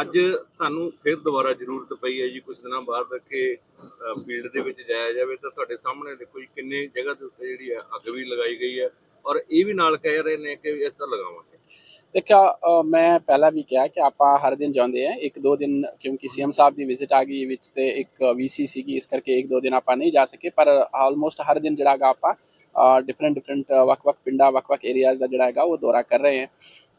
ਅੱਜ ਤੁਹਾਨੂੰ ਫਿਰ ਦੁਬਾਰਾ ਜ਼ਰੂਰਤ ਪਈ ਹੈ ਜੀ ਕੁਝ ਦਿਨਾਂ ਬਾਅਦ ਕਿ ਫੀਲਡ ਦੇ ਵਿੱਚ ਜਾਇਆ ਜਾਵੇ, ਤਾਂ ਤੁਹਾਡੇ ਸਾਹਮਣੇ ਦੇਖੋ ਜੀ, ਕਿੰਨੇ ਜਗ੍ਹਾ ਦੇ ਉੱਤੇ ਜਿਹੜੀ ਹੈ ਅੱਗ ਵੀ ਲਗਾਈ ਗਈ ਹੈ। ਔਰ ਇਹ ਵੀ ਨਾਲ ਕਹਿ ਰਹੇ ਨੇ ਕਿ ਇਸ ਤਰ੍ਹਾਂ ਲਗਾਵਾਂਗੇ। ਦੇਖਿਆ ਮੈਂ ਪਹਿਲਾਂ ਵੀ ਕਿਹਾ ਕਿ ਆਪਾਂ ਹਰ ਦਿਨ ਜਾਂਦੇ ਆ ਇੱਕ ਦੋ ਦਿਨ ਕਿਉਂਕਿ ਸੀਐਮ ਸਾਹਿਬ ਦੀ ਵਿਜ਼ਿਟ ਆ ਗਈ ਵਿੱਚ ਤੇ ਇੱਕ ਵੀਸੀ ਸੀਗੀ, ਇਸ ਕਰਕੇ ਇੱਕ ਦੋ ਦਿਨ ਆਪਾਂ ਨਹੀਂ ਜਾ ਸਕੇ। ਪਰ ਆਲਮੋਸਟ ਹਰ ਦਿਨ ਜਿਹੜਾ ਹੈਗਾ ਆਪਾਂ ਡਿਫਰੈਂਟ ਡਿਫਰੈਂਟ ਵੱਖ-ਵੱਖ ਪਿੰਡਾਂ ਵੱਖ-ਵੱਖ ਏਰੀਆਜ਼ ਦਾ ਜਿਹੜਾ ਹੈਗਾ ਉਹ ਦੌਰਾ ਕਰ ਰਹੇ ਹਾਂ।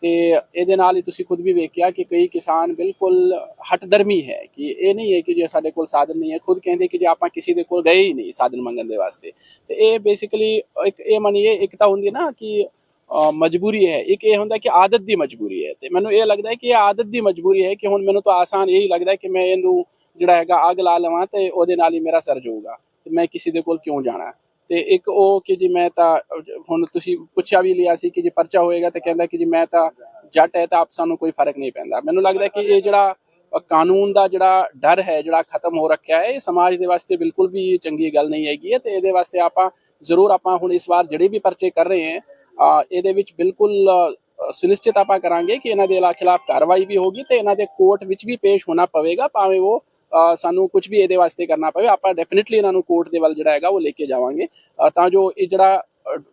ਤੇ ਇਹਦੇ ਨਾਲ ਹੀ ਤੁਸੀਂ ਖੁਦ ਵੀ ਵੇਖਿਆ ਕਿ ਕਈ ਕਿਸਾਨ ਬਿਲਕੁਲ ਹਟਦਰਮੀ ਹੈ ਕਿ ਇਹ ਨਹੀਂ ਹੈ ਕਿ ਜੇ ਸਾਡੇ ਕੋਲ ਸਾਧਨ ਨਹੀਂ ਹੈ। ਖੁਦ ਕਹਿੰਦੇ ਕਿ ਜੇ ਆਪਾਂ ਕਿਸੇ ਦੇ ਕੋਲ ਗਏ ਹੀ ਨਹੀਂ ਸਾਧਨ ਮੰਗਣ ਦੇ ਵਾਸਤੇ। ਤੇ ਇਹ ਬੇਸਿਕਲੀ ਇੱਕ, ਇਹ ਮੰਨੀਏ, ਇੱਕ ਤਾਂ ਹੁੰਦੀ ਹੈ ਨਾ ਕਿ ਮਜਬੂਰੀ ਹੈ। ਇੱਕ ਇਹ ਹੁੰਦਾ ਕਿ ਆਦਤ ਦੀ ਮਜਬੂਰੀ ਹੈ। ਤੇ ਮੈਨੂੰ ਇਹ ਲੱਗਦਾ ਹੈ ਕਿ ਇਹ ਆਦਤ ਦੀ ਮਜਬੂਰੀ ਹੈ ਕਿ ਹੁਣ ਮੈਨੂੰ ਤਾਂ ਆਸਾਨ ਇਹੀ ਲੱਗਦਾ ਕਿ ਮੈਂ ਇਹਨੂੰ ਜਿਹੜਾ ਹੈਗਾ ਅੱਗ ਲਾ ਲਵਾਂ ਤੇ ਉਹਦੇ ਨਾਲ ਹੀ ਮੇਰਾ ਸਰ ਜਾਊਗਾ। ਤੇ ਮੈਂ ਕਿਸੇ ਦੇ ਕੋਲ ਕਿਉਂ ਜਾਣਾ? ਤੇ ਇੱਕ ਉਹ ਕਿ ਜੀ ਮੈਂ ਤਾਂ, ਹੁਣ ਤੁਸੀਂ ਪੁੱਛਿਆ ਵੀ ਲਿਆ ਸੀ ਕਿ ਜੇ ਪਰਚਾ ਹੋਏਗਾ ਤੇ ਕਹਿੰਦਾ ਕਿ ਜੀ ਮੈਂ ਤਾਂ ਜੱਟ ਹੈ ਤਾਂ ਆਪ ਸਾਨੂੰ ਕੋਈ ਫ਼ਰਕ ਨਹੀਂ ਪੈਂਦਾ। ਮੈਨੂੰ ਲੱਗਦਾ ਕਿ ਇਹ ਜਿਹੜਾ ਕਾਨੂੰਨ ਦਾ ਜਿਹੜਾ ਡਰ ਹੈ, ਜਿਹੜਾ ਖਤਮ ਹੋ ਰੱਖਿਆ ਹੈ, ਇਹ ਸਮਾਜ ਦੇ ਵਾਸਤੇ ਬਿਲਕੁਲ ਵੀ ਚੰਗੀ ਗੱਲ ਨਹੀਂ ਹੈਗੀ ਹੈ। ਤੇ ਇਹਦੇ ਵਾਸਤੇ ਆਪਾਂ ਜ਼ਰੂਰ ਆਪਾਂ ਹੁਣ ਇਸ ਵਾਰ ਜਿਹੜੇ ਵੀ ਪਰਚੇ ਕਰ ਰਹੇ ਹਾਂ ਇਹਦੇ ਵਿੱਚ ਬਿਲਕੁਲ ਸੁਨਿਸ਼ਚਿਤ ਆਪਾਂ ਕਰਾਂਗੇ ਕਿ ਇਹਨਾਂ ਦੇ ਖਿਲਾਫ ਕਾਰਵਾਈ ਵੀ ਹੋਗੀ ਤੇ ਇਹਨਾਂ ਦੇ ਕੋਰਟ ਵਿੱਚ ਵੀ ਪੇਸ਼ ਹੋਣਾ ਪਵੇਗਾ, ਭਾਵੇਂ ਉਹ ਸਾਨੂੰ ਕੁਝ ਵੀ ਇਹਦੇ ਵਾਸਤੇ ਕਰਨਾ ਪਵੇ। ਆਪਾਂ ਡੈਫੀਨਿਟਲੀ ਇਹਨਾਂ ਨੂੰ ਕੋਰਟ ਦੇ ਵੱਲ ਜਿਹੜਾ ਹੈਗਾ ਉਹ ਲੈ ਕੇ ਜਾਵਾਂਗੇ। ਤਾਂ ਜੋ ਇਹ ਜਿਹੜਾ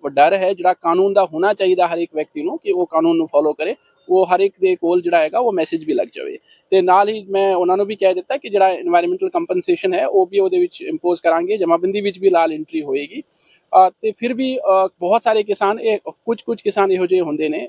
ਡਰ ਹੈ, ਜਿਹੜਾ ਕਾਨੂੰਨ ਦਾ ਹੋਣਾ ਚਾਹੀਦਾ ਹਰ ਇੱਕ ਵਿਅਕਤੀ ਨੂੰ ਕਿ ਉਹ ਕਾਨੂੰਨ ਨੂੰ ਫੋਲੋ ਕਰੇ। ਉਹ ਹਰ ਇੱਕ ਦੇ ਕੋਲ ਜਿਹੜਾ ਹੈਗਾ ਉਹ ਮੈਸੇਜ ਵੀ ਲੱਗ ਜਾਵੇ। ਤੇ ਨਾਲ ਹੀ ਮੈਂ ਉਹਨਾਂ ਨੂੰ ਵੀ ਕਹਿ ਦਿੱਤਾ ਕਿ ਜਿਹੜਾ এনवायरमेंटल ਕੰਪਨਸੇਸ਼ਨ ਹੈ, ਉਹ ਵੀ ਉਹਦੇ ਵਿੱਚ ਇੰਪੋਜ਼ ਕਰਾਂਗੇ, ਜਮਾਬੰਦੀ ਵਿੱਚ ਵੀ ਲਾਲ ਐਂਟਰੀ ਹੋਏਗੀ। ਤੇ ਫਿਰ ਵੀ ਬਹੁਤ ਸਾਰੇ ਕਿਸਾਨ ਇਹ ਕੁਝ ਕੁਝ ਕਿਸਾਨ ਇਹੋ ਜਿਹੇ ਹੁੰਦੇ ਨੇ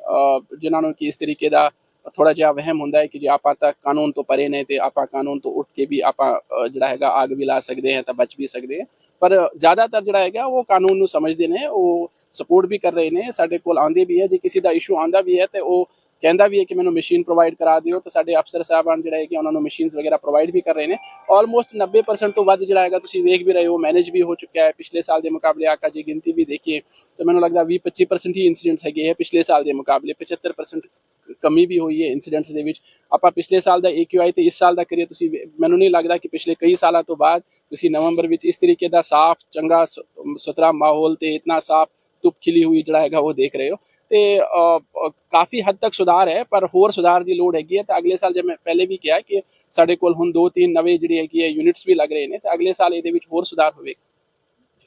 ਜਿਨ੍ਹਾਂ ਨੂੰ ਕਿ ਇਸ ਤਰੀਕੇ ਦਾ ਥੋੜਾ ਜਿਹਾ ਵਹਿਮ ਹੁੰਦਾ ਹੈ ਕਿ ਜੇ ਆਪਾਂ ਤਾਂ ਕਾਨੂੰਨ ਤੋਂ ਪਰੇ ਨੇ ਤੇ ਆਪਾਂ ਕਾਨੂੰਨ ਤੋਂ ਉੱਠ ਕੇ ਵੀ ਆਪਾਂ ਜਿਹੜਾ ਹੈਗਾ ਆਗ ਵੀ ਲਾ ਸਕਦੇ ਹਾਂ ਤਾਂ ਬਚ ਵੀ ਸਕਦੇ ਹਾਂ। ਪਰ ਜ਼ਿਆਦਾਤਰ ਜਿਹੜਾ ਹੈਗਾ ਉਹ ਕਾਨੂੰਨ ਨੂੰ ਸਮਝਦੇ ਨੇ, ਉਹ ਸਪੋਰਟ ਵੀ ਕਰ ਰਹੇ ਨੇ, ਸਾਡੇ ਕੋਲ ਆਂਦੇ ਵੀ ਹੈ, ਜੇ ਕਿਸੇ ਦਾ ਇਸ਼ੂ ਆਂਦਾ ਵੀ ਹੈ ਤੇ ਉਹ ਕਹਿੰਦਾ ਵੀ ਹੈ ਕਿ ਮੈਨੂੰ ਮਸ਼ੀਨ ਪ੍ਰੋਵਾਈਡ ਕਰਾ ਦਿਓ ਤਾਂ ਸਾਡੇ ਅਫਸਰ ਸਾਹਿਬਾਨ ਜਿਹੜਾ ਹੈ ਕਿ ਉਹਨਾਂ ਨੂੰ ਮਸ਼ੀਨਸ ਵਗੈਰਾ ਪ੍ਰੋਵਾਈਡ ਵੀ ਕਰ ਰਹੇ ਨੇ। ਆਲਮੋਸਟ 90% ਤੋਂ ਵੱਧ ਜਿਹੜਾ ਹੈਗਾ ਤੁਸੀਂ ਵੇਖ ਵੀ ਰਹੇ ਹੋ ਮੈਨੇਜ ਵੀ ਹੋ ਚੁੱਕਿਆ ਹੈ। ਪਿਛਲੇ ਸਾਲ ਦੇ ਮੁਕਾਬਲੇ ਆਕਾ ਜੀ ਗਿਣਤੀ ਵੀ ਦੇਖੀਏ, ਤਾਂ ਮੈਨੂੰ ਲੱਗਦਾ 20-25% ਹੀ ਇਨਸੀਡੈਂਟਸ ਹੈਗੇ ਹੈ ਪਿਛਲੇ ਸਾਲ ਦੇ ਮੁਕਾਬਲੇ। 75% ਕਮੀ ਵੀ ਹੋਈ ਹੈ ਇਨਸੀਡੈਂਟਸ ਦੇ ਵਿੱਚ। ਆਪਾਂ ਪਿਛਲੇ ਸਾਲ ਦਾ AQI ਤੇ ਇਸ ਸਾਲ ਦਾ ਕਰੀਏ, ਤੁਸੀਂ ਮੈਨੂੰ ਨਹੀਂ ਲੱਗਦਾ ਕਿ ਪਿਛਲੇ ਕਈ ਸਾਲਾਂ ਤੋਂ ਬਾਅਦ ਤੁਸੀਂ ਨਵੰਬਰ ਵਿੱਚ ਇਸ ਤਰੀਕੇ ਦਾ ਸਾਫ਼, ਚੰਗਾ, ਸ- ਸੁਥਰਾ ਮਾਹੌਲ ਤੇ ਇਤਨਾ ਸਾਫ਼ ਧੁੱਪ ਖਿਲੀ ਹੋਈ ਜਿਹੜਾ ਹੈਗਾ ਉਹ ਦੇਖ ਰਹੇ ਹੋ। ਤੇ ਕਾਫੀ ਹੱਦ ਤੱਕ ਸੁਧਾਰ ਹੈ, ਪਰ ਹੋਰ ਸੁਧਾਰ ਦੀ ਲੋੜ ਹੈਗੀ ਹੈ। ਤਾਂ ਅਗਲੇ ਸਾਲ ਜੇ ਮੈਂ ਪਹਿਲੇ ਵੀ ਕਿਹਾ ਕਿ ਸਾਡੇ ਕੋਲ ਹੁਣ ਦੋ ਤਿੰਨ ਨਵੇਂ ਜਿਹੜੀ ਹੈਗੀ ਹੈ ਯੂਨਿਟਸ ਵੀ ਲੱਗ ਰਹੇ ਨੇ, ਤੇ ਅਗਲੇ ਸਾਲ ਇਹਦੇ ਵਿੱਚ ਹੋਰ ਸੁਧਾਰ ਹੋਵੇਗਾ।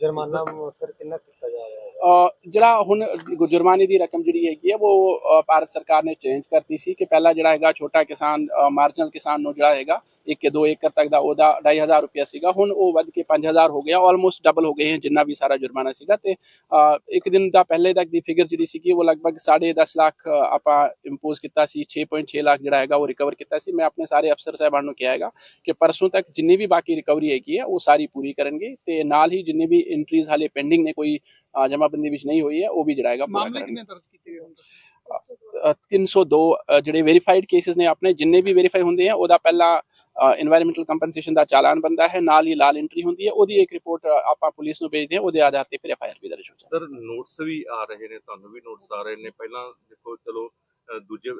ਜੁਰਮਾਨਾ ਸਰ ਕਿੰਨਾ ਕੀਤਾ ਜਾ ਰਿਹਾ ਹੈ? ਜਿਹੜਾ ਹੁਣ ਜੁਰਮਾਨੇ ਦੀ ਰਕਮ ਜਿਹੜੀ ਹੈਗੀ ਹੈ ਉਹ ਭਾਰਤ ਸਰਕਾਰ ਨੇ ਚੇਂਜ ਕਰਤੀ ਸੀ ਕਿ ਪਹਿਲਾਂ ਜਿਹੜਾ ਹੈਗਾ ਛੋਟਾ ਕਿਸਾਨ ਮਾਰਜਨਲ ਕਿਸਾਨ ਨੂੰ ਜਿਹੜਾ ਹੈਗਾ 1 ਕੇ 2 ਏਕੜ ਤੱਕ ਦਾ ਉਹਦਾ 2500 ਰੁਪਇਆ ਸੀਗਾ। ਹੁਣ ਉਹ ਵੱਧ ਕੇ 5000 ਹੋ ਗਿਆ ਆਲਮੋਸਟ ਡਬਲ ਹੋ ਗਏ ਹੈ ਜਿੰਨਾ ਵੀ ਸਾਰਾ ਜੁਰਮਾਨਾ ਸੀਗਾ ਤੇ ਇੱਕ ਦਿਨ ਦਾ ਪਹਿਲੇ ਤੱਕ ਦੀ ਫਿਗਰ ਜਿਹੜੀ ਸੀਗੀ ਉਹ ਲਗਭਗ 10.5 ਲੱਖ ਆਪਾਂ ਇੰਪੋਜ਼ ਕੀਤਾ ਸੀ 6.6 ਲੱਖ ਜਿਹੜਾ ਹੈਗਾ ਉਹ ਰਿਕਵਰ ਕੀਤਾ ਸੀ। ਮੈਂ ਆਪਣੇ ਸਾਰੇ ਅਫਸਰ ਸਾਹਿਬਾਨ ਨੂੰ ਕਿਹਾ ਹੈਗਾ ਕਿ ਪਰਸੋਂ ਤੱਕ ਜਿੰਨੀ ਵੀ ਬਾਕੀ ਰਿਕਵਰੀ ਹੈਗੀ ਹੈ ਉਹ ਸਾਰੀ ਪੂਰੀ ਕਰਨਗੇ ਤੇ ਨਾਲ ਹੀ ਜਿੰਨੇ ਵੀ ਐਂਟਰੀਜ਼ ਹਾਲੇ ਪੈਂਡਿੰਗ ਨੇ ਕੋਈ ਜਮ੍ਹਾਂ ਸ਼ਰਾਬਬੰਦੀ ਵਿੱਚ ਨਹੀਂ ਹੋਈ ਹੈ ਉਹ ਵੀ ਜਿਹੜਾ ਹੈਗਾ ਪੂਰਾ ਕਰਾਂਗੇ। ਦਰਜ ਕੀਤੇ ਗਏ ਹੋਣਗੇ 302 ਜਿਹੜੇ ਵੈਰੀਫਾਈਡ ਕੇਸਿਸ ਨੇ ਆਪਣੇ ਜਿੰਨੇ ਵੀ ਵੈਰੀਫਾਈ ਹੁੰਦੇ ਆ ਉਹਦਾ ਪਹਿਲਾ এনवायरमेंटल ਕੰਪਨਸੇਸ਼ਨ ਦਾ ਚਾਲਾਨ ਬੰਦਾ ਹੈ ਨਾਲ ਹੀ ਲਾਲ ਐਂਟਰੀ ਹੁੰਦੀ ਹੈ ਉਹਦੀ ਇੱਕ ਰਿਪੋਰਟ ਆਪਾਂ ਪੁਲਿਸ ਨੂੰ ਭੇਜਦੇ ਹਾਂ ਉਹਦੇ ਆਧਾਰ ਤੇ ਫਿਰ ਐਫਆਈਆਰ ਵੀ ਦਰਜ ਹੁੰਦੀ ਹੈ। ਸਰ ਨੋਟਸ ਵੀ ਆ ਰਹੇ ਨੇ ਤੁਹਾਨੂੰ ਵੀ ਨੋਟਸ ਆ ਰਹੇ ਨੇ ਪਹਿਲਾਂ ਦੇਖੋ ਚਲੋ ਦੂਜੇ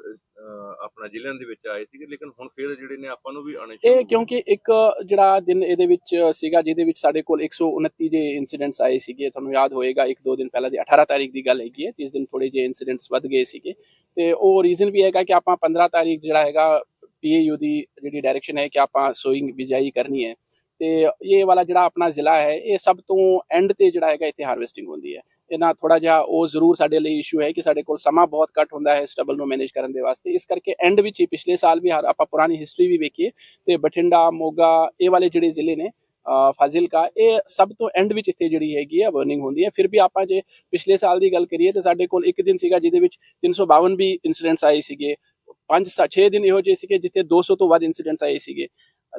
ਆਪਣਾ ਜ਼ਿਲ੍ਹਿਆਂ ਦੇ ਵਿੱਚ ਆਏ ਸੀਗੇ ਲੇਕਿਨ ਹੁਣ ਫਿਰ ਜਿਹੜੇ ਨੇ ਆਪਾਂ ਨੂੰ ਵੀ ਆਣੇ ਇਹ। ਕਿਉਂਕਿ ਇੱਕ ਜਿਹੜਾ ਦਿਨ ਇਹਦੇ ਵਿੱਚ ਸੀਗਾ ਜਿਹਦੇ ਵਿੱਚ ਸਾਡੇ ਕੋਲ 129 ਜੇ ਇਨਸੀਡੈਂਟਸ ਆਏ ਸੀਗੇ ਤੁਹਾਨੂੰ ਯਾਦ ਹੋਏਗਾ ਇੱਕ ਦੋ ਦਿਨ ਪਹਿਲਾਂ ਦੀ 18 ਤਾਰੀਖ ਦੀ ਗੱਲ ਹੈਗੀ ਹੈ ਜਿਸ ਦਿਨ ਥੋੜੇ ਜਿਹੇ ਇਨਸੀਡੈਂਟਸ ਵੱਧ ਗਏ ਸੀਗੇ ਤੇ ਉਹ ਰੀਜ਼ਨ ਵੀ ਹੈਗਾ ਕਿ ਆਪਾਂ 15 ਤਾਰੀਖ ਜਿਹੜਾ ਹੈਗਾ ਪੀਏਯੂ ਦੀ ਜਿਹੜੀ ਡਾਇਰੈਕਸ਼ਨ ਹੈ ਕਿ ਆਪਾਂ ਸੋਇੰਗ ਬਿਜਾਈ ਕਰਨੀ ਹੈ ਤੇ ਇਹ ਵਾਲਾ ਜਿਹੜਾ ਆਪਣਾ ਜ਼ਿਲ੍ਹਾ ਹੈ ਇਹ ਸਭ ਤੋਂ ਐਂਡ ਤੇ ਜਿਹੜਾ ਹੈਗਾ ਇੱਥੇ ਹਾਰਵੈਸਟਿੰਗ ਹੁੰਦੀ ਹੈ। ਇਹਨਾਂ ਥੋੜਾ ਜਿਹਾ ਉਹ ਜ਼ਰੂਰ ਸਾਡੇ ਲਈ ਇਸ਼ੂ ਹੈ ਕਿ ਸਾਡੇ ਕੋਲ ਸਮਾਂ ਬਹੁਤ ਘੱਟ ਹੁੰਦਾ ਹੈ ਸਟਬਲ ਨੂੰ ਮੈਨੇਜ ਕਰਨ ਦੇ ਵਾਸਤੇ। ਇਸ ਕਰਕੇ ਐਂਡ ਵਿੱਚ ਹੀ ਪਿਛਲੇ ਸਾਲ ਵੀ ਹਰ- ਆਪਾਂ ਪੁਰਾਣੀ ਹਿਸਟਰੀ ਵੀ ਵੇਖੀਏ ਤੇ ਬਠਿੰਡਾ ਮੋਗਾ ਇਹ ਵਾਲੇ ਜਿਹੜੇ ਜ਼ਿਲ੍ਹੇ ਨੇ ਅ, ਫਾਜ਼ਿਲਕਾ ਇਹ ਸਭ ਤੋਂ ਐਂਡ ਵਿੱਚ ਇੱਥੇ ਜਿਹੜੀ ਹੈਗੀ ਆ ਬਰਨਿੰਗ ਹੁੰਦੀ ਹੈ। ਫਿਰ ਵੀ ਆਪਾਂ ਜੇ ਪਿਛਲੇ ਸਾਲ ਦੀ ਗੱਲ ਕਰੀਏ ਤਾਂ ਸਾਡੇ ਕੋਲ ਇੱਕ ਦਿਨ ਸੀਗਾ ਜਿਹਦੇ ਵਿੱਚ 352 ਵੀ ਇਨਸੀਡੈਂਟਸ ਆਏ ਸੀਗੇ। 5 6 ਦਿਨ ਇਹੋ ਜਿਹੇ ਸੀਗੇ ਜਿੱਥੇ 200 ਤੋਂ ਵੱਧ ਇਨਸੀਡੈਂਟਸ ਆਏ ਸੀਗੇ।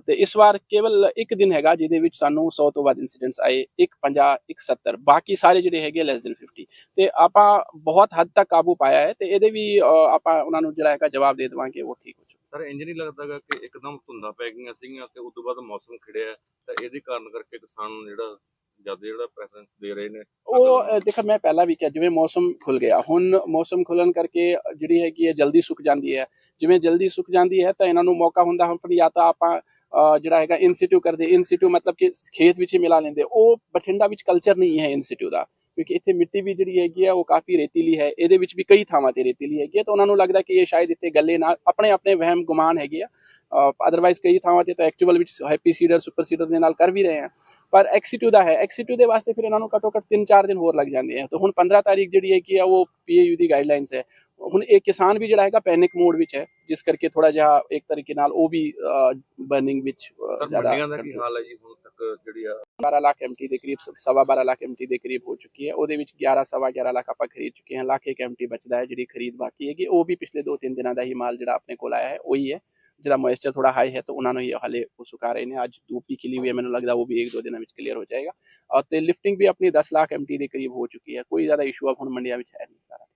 ਤੇ ਇਸ ਵਾਰ ਕੇਵਲ ਇੱਕ ਦਿਨ ਹੈਗਾ ਜਿਹਦੇ ਵਿੱਚ ਸਾਨੂੰ 100 ਤੋਂ ਵੱਧ ਇਨਸੀਡੈਂਟਸ ਆਏ ਇੱਕ 50 ਇੱਕ 70 ਬਾਕੀ ਸਾਰੇ ਜਿਹੜੇ ਹੈਗੇ ਲੈਸ ਦੈਨ 50 ਤੇ ਆਪਾਂ ਬਹੁਤ ਹੱਦ ਤੱਕ ਕਾਬੂ ਪਾਇਆ ਹੈ ਤੇ ਇਹਦੇ ਵੀ ਆਪਾਂ ਉਹਨਾਂ ਨੂੰ ਜਿਹੜਾ ਹੈਗਾ ਜਵਾਬ ਦੇ ਦੇਵਾਂਗੇ ਉਹ ਠੀਕ ਹੋ ਜਾਊ। ਸਰ ਇੰਜ ਨਹੀਂ ਲੱਗਦਾਗਾ ਕਿ ਇੱਕਦਮ ਧੁੰਦਾਂ ਪੈ ਗਈਆਂ ਸੀਗੀਆਂ ਤੇ ਉਸ ਤੋਂ ਬਾਅਦ ਮੌਸਮ ਖਿੜਿਆ ਤਾਂ ਇਹਦੇ ਕਾਰਨ ਕਰਕੇ ਕਿਸਾਨ ਨੂੰ ਜਿਹੜਾ ਜਦ ਜਿਹੜਾ ਪ੍ਰੈਫਰੈਂਸ ਦੇ ਰਹੇ ਨੇ ਉਹ ਦੇਖੋ ਮੈਂ ਪਹਿਲਾਂ ਵੀ ਕਿਹਾ ਜਿਵੇਂ ਮੌਸਮ ਖੁੱਲ ਗਿਆ ਹੁਣ ਮੌਸਮ ਖੁੱਲਣ ਕਰਕੇ ਜਿਹੜੀ ਹੈ ਜਲਦੀ ਸੁੱਕ ਜਾਂਦੀ ਹੈ। ਜਿਵੇਂ ਜਲਦੀ ਸੁੱਕ ਜਾਂਦੀ ਹੈ ਤਾਂ ਇਹਨਾਂ ਨੂੰ ਮੌਕਾ ਹੁੰਦਾ ਹੁਣ ਫਿਰ ਜਾਂ ਤਾਂ ਆਪਾਂ ਜਿਹੜਾ ਹੈਗਾ ਇਨਸਿਟੂ ਕਰਦੇ ਇਨਸਿਟੂ ਮਤਲਬ ਕਿ ਖੇਤ ਵਿੱਚ ਹੀ ਮਿਲਾ ਲੈਂਦੇ। ਉਹ ਬਠਿੰਡਾ ਵਿੱਚ ਕਲਚਰ ਨਹੀਂ ਹੈ ਇਨਸਿਟੂ ਦਾ, ਕਿਉਂਕਿ ਇੱਥੇ ਮਿੱਟੀ ਵੀ ਜਿਹੜੀ ਹੈਗੀ ਆ, ਉਹ ਕਾਫੀ ਰੇਤੀਲੀ ਹੈ। ਇਹਦੇ ਵਿੱਚ ਵੀ ਕਈ ਥਾਵਾਂ ਤੇ ਰੇਤੀਲੀ ਹੈਗੀ ਆ, ਤਾਂ ਉਹਨਾਂ ਨੂੰ ਲੱਗਦਾ ਕਿ ਇਹ ਸ਼ਾਇਦ ਇੱਥੇ ਗੱਲੇ ਨਾ ਆਪਣੇ ਆਪਣੇ ਵਹਿਮ ਗੁਮਾਨ ਹੈਗੇ ਆ। ਅਦਰਵਾਈਜ਼ ਕਈ ਥਾਵਾਂ ਤੇ ਤਾਂ ਐਕਚੁਅਲ ਵਿੱਚ ਹੈਪੀ ਸੀਡਰ ਸੁਪਰ ਸੀਡਰ ਦੇ ਨਾਲ ਕਰ ਵੀ ਰਹੇ ਆ। ਪਰ ਐਕਸੀਟੂ ਦਾ ਹੈ। ਐਕਸੀਟੂ ਦੇ ਵਾਸਤੇ ਫਿਰ ਇਹਨਾਂ ਨੂੰ ਘੱਟੋ ਘੱਟ 3-4 ਦਿਨ ਹੋਰ ਲੱਗ ਜਾਂਦੇ ਆ। ਤਾਂ ਹੁਣ 15 ਤਾਰੀਖ ਜਿਹੜੀ ਹੈ ਕਿ ਆ ਉਹ ਪੀਏਯੂ ਦੀ ਗਾਈਡਲਾਈਨਸ ਹੈ। ਹੁਣ ਇਹ ਕਿਸਾਨ ਵੀ ਜਿਹੜਾ ਹੈਗਾ ਪੈਨਿਕ ਮੋਡ ਵਿੱਚ ਹੈ ਜਿਸ ਕਰਕੇ ਥੋੜਾ ਜਿਹਾ ਇੱਕ ਤਰੀਕੇ ਨਾਲ ਉਹ ਵੀ ਬਰਨਿੰਗ ਵਿੱਚ ਜ਼ਿਆਦਾ ਮੰਡੀਆਂ ਦਾ ਕੀ ਹਾਲ ਹੈ ਜੀ ਹੁਣ ਤੱਕ ਜਿਹੜੀ ਆ? 12 ਲੱਖ ਐਮਟੀ ਦੇ ਕਰੀਬ ਸਵਾ 12 ਲੱਖ ਐਮਟੀ ਦੇ ਕਰੀਬ ਹੋ ਚੁੱਕੀ ਹੈ। ਉਹਦੇ ਵਿੱਚ 11 ਸਵਾ 11 ਲੱਖ ਆਪਾਂ ਖਰੀਦ ਚੁੱਕੇ ਹਾਂ। ਲੱਖ ਇੱਕ ਐਮਟੀ ਬਚਦਾ ਹੈ ਜਿਹੜੀ ਖਰੀਦ ਬਾਕੀ ਹੈਗੀ। ਉਹ ਵੀ ਪਿਛਲੇ 2-3 ਦਿਨਾਂ ਦਾ ਹੀ ਮਾਲ ਜਿਹੜਾ ਆਪਣੇ ਕੋਲ ਆਇਆ ਹੈ ਉਹੀ ਹੈ। ਜਿਹੜਾ ਮੋਇਸਚਰ ਥੋੜਾ ਹਾਈ ਹੈ ਤਾਂ ਉਹਨਾਂ ਨੂੰ ਇਹ ਹਾਲੇ ਉਹ ਸੁਕਾ ਰਹੇ ਨੇ। ਅੱਜ ਧੂਪ ਵੀ ਖਿਲੀ ਹੋਈ ਹੈ, ਮੈਨੂੰ ਲੱਗਦਾ ਉਹ ਵੀ 1-2 ਦਿਨਾਂ ਵਿੱਚ ਕਲੀਅਰ ਹੋ ਜਾਏਗਾ। ਔਰ ਤੇ ਲਿਫਟਿੰਗ ਵੀ ਆਪਣੀ 10 ਲੱਖ ਐਮਟੀ ਦੇ ਕਰੀਬ ਹੋ ਚੁੱਕੀ ਹੈ। ਕੋਈ ਜ਼ਿਆਦਾ ਇਸ਼ੂ ਹੁਣ ਮੰਡੀਆਂ ਵਿੱਚ ਹੈ ਨਹੀਂ ਸਾਰਾ।